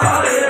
Hare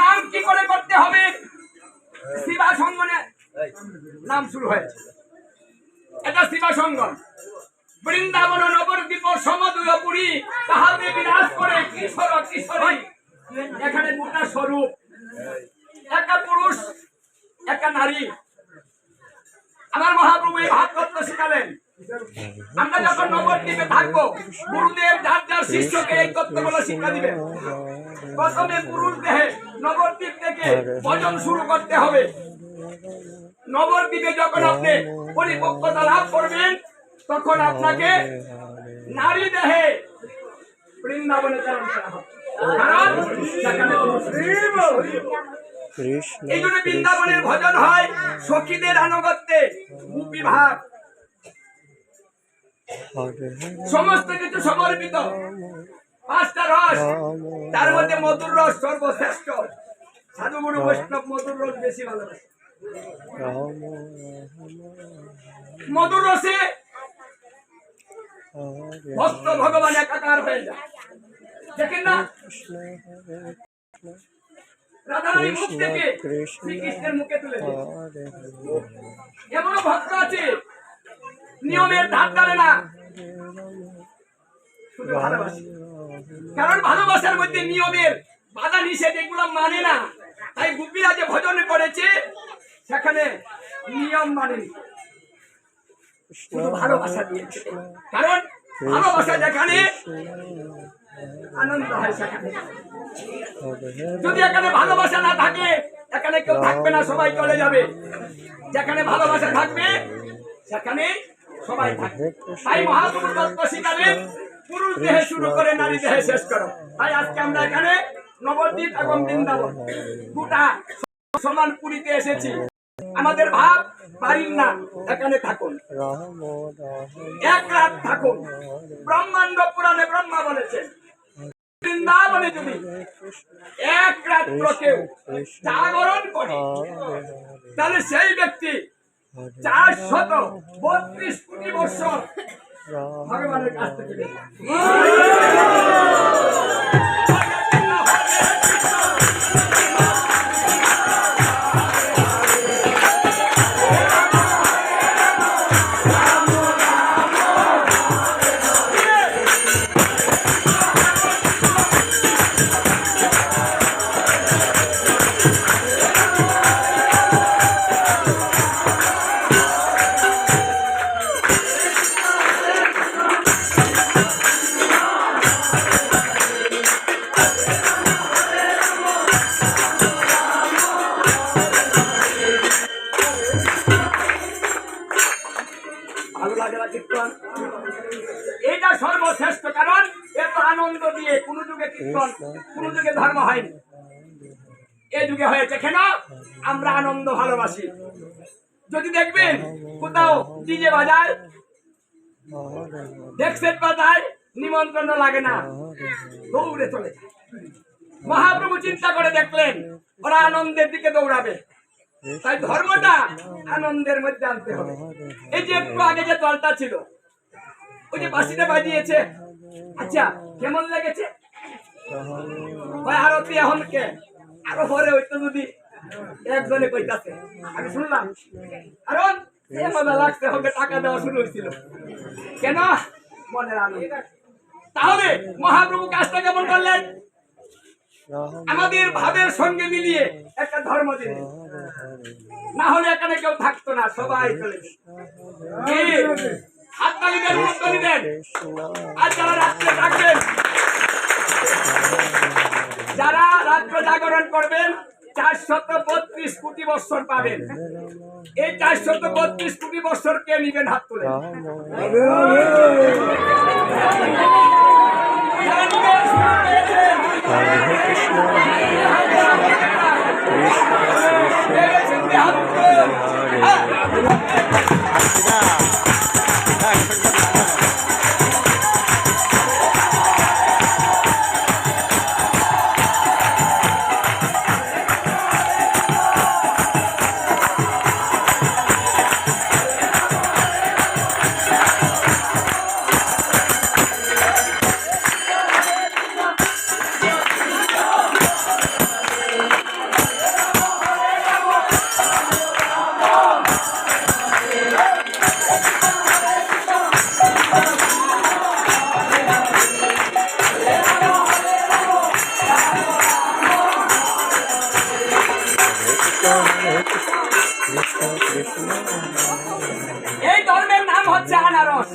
নাম কি করে করতে হবে? শিবা সঙ্গনে নাম শুরু হয়েছে। এটা শিবা সঙ্গম। বৃন্দাবন নবদ্বীপ সমদুয় পুরী তাহাতে বিরাজ করে কিশোর কিশোরী। এখানে দুটা স্বরূপ। একটা পুরুষ একটা নারী। আমার মহাপ্রভু এই ভাব তত্ত্ব শিখালেন। আমরা যখন নবদ্বীপে থাকব গুরুদেব যার যার শিষ্যকে এই তত্ত্বগুলো শিক্ষা দিবেন। প্রথমে পুরুষ দেহে নবদ্বীপ থেকে ভজন শুরু করতে হবে। নবদ্বীপে যখন আপনি পরিপক্কতা লাভ করবেন তখন আপনাকে নারী দেহে বৃন্দাবনে করা হবে। এই জন্য বৃন্দাবনের ভজন হয় সখীদের আনুগত্যে হরে। সমস্ত কিছু সমর্পিত। পাঁচটা রস। তার মধ্যে মধুর রস সর্বশ্রেষ্ঠ। সাধু গুরু বৈষ্ণব মধুর রস বেশি ভালোবাসে। মধুর রসে ভক্ত ভগবান একাকার হয়ে যায়। দেখেন না? রাধারানী মুখ থেকে শ্রীকৃষ্ণের মুখে তুলে এমনও ভক্ত আছে নিয়মের ধার ধারে না। শুধু ভালোবাসে। কারণ ভালোবাসার মধ্যে নিয়মের বাধা নিষেধ এগুলো মানে না। তাই গুপিরা যে ভজন করেছে, সেখানে নিয়ম শুধু ভালোবাসা দিয়েছে। কারণ ভালোবাসা যেখানে, আনন্দ হয় সেখানে। যদি এখানে ভালোবাসা না থাকে, এখানে কেউ থাকবে না, সবাই চলে যাবে। যেখানে ভালোবাসা থাকবে, সেখানে সবাই থাকবে। তাই মহাপ্রভু তত্ত্ব পুরুষ দেহে শুরু করে নারী দেহে শেষ করো। তাই আজকে আমরা এখানে নবদ্বীপ এবং বৃন্দাবন, দুটা সমান পুরীতে এসেছি। আমাদের ভাব বাড়ির না, এখানে থাকুন। এক রাত থাকুন। ব্রহ্মাণ্ড পুরাণে ব্রহ্মা বলেছেন, বৃন্দাবনে যদি এক রাত্র কেউ জাগরণ করে, তাহলে সেই ব্যক্তি চার শত বত্রিশ কোটি বছর భగవానుడి ভালো লাগে না কীর্তন এটা সর্বশ্রেষ্ঠ কারণ, এত আনন্দ দিয়ে কোন যুগে কীর্তন, কোন যুগে ধর্ম হয়নি। এ যুগে হয়েছে কেন? আমরা আনন্দ ভালোবাসি। যদি দেখবেন, কোথাও ডিজে বাজায় হরে ডেক্সেট বাজায় নিমন্ত্রণ লাগে না, দৌড়ে চলে মহাপ্রভু চিন্তা করে দেখলেন, ওরা আনন্দের দিকে দৌড়াবে। তাই ধর্মটা আনন্দের মধ্যে আনতে হবে। এই যে একটু আগে যে দলটা ছিল, ওই যে বাসিটা বাজিয়েছে। আচ্ছা কেমন লেগেছে? ওই আরতি এখন কে? আরও পরে হইতো যদি একজনে কইতাছে। আমি শুনলাম। কারণ সে মজা লাগছে ওকে টাকা দেওয়া শুরু হয়েছিল কেন? মনের আনন্দ। তাহলে মহাপ্রভু কাজটা কেমন করলেন? আমাদের ভাবের সঙ্গে মিলিয়ে একটা ধর্ম দিলেন না হলে এখানে কেউ থাকতো না সবাই চলে যেত। কি? হাততালি দেন হাততালি দেন আর যারা রাত্রে থাকবেন যারা রাত্র জাগরণ করবেন চারশত বত্রিশ কোটি বৎসর পাবেন। এই চারশত বত্রিশ কোটি বৎসর কে নিবেন হাত তুলে? রাম যারা নিবেন, শুরু এই ধর্মের নাম হচ্ছে আনারস।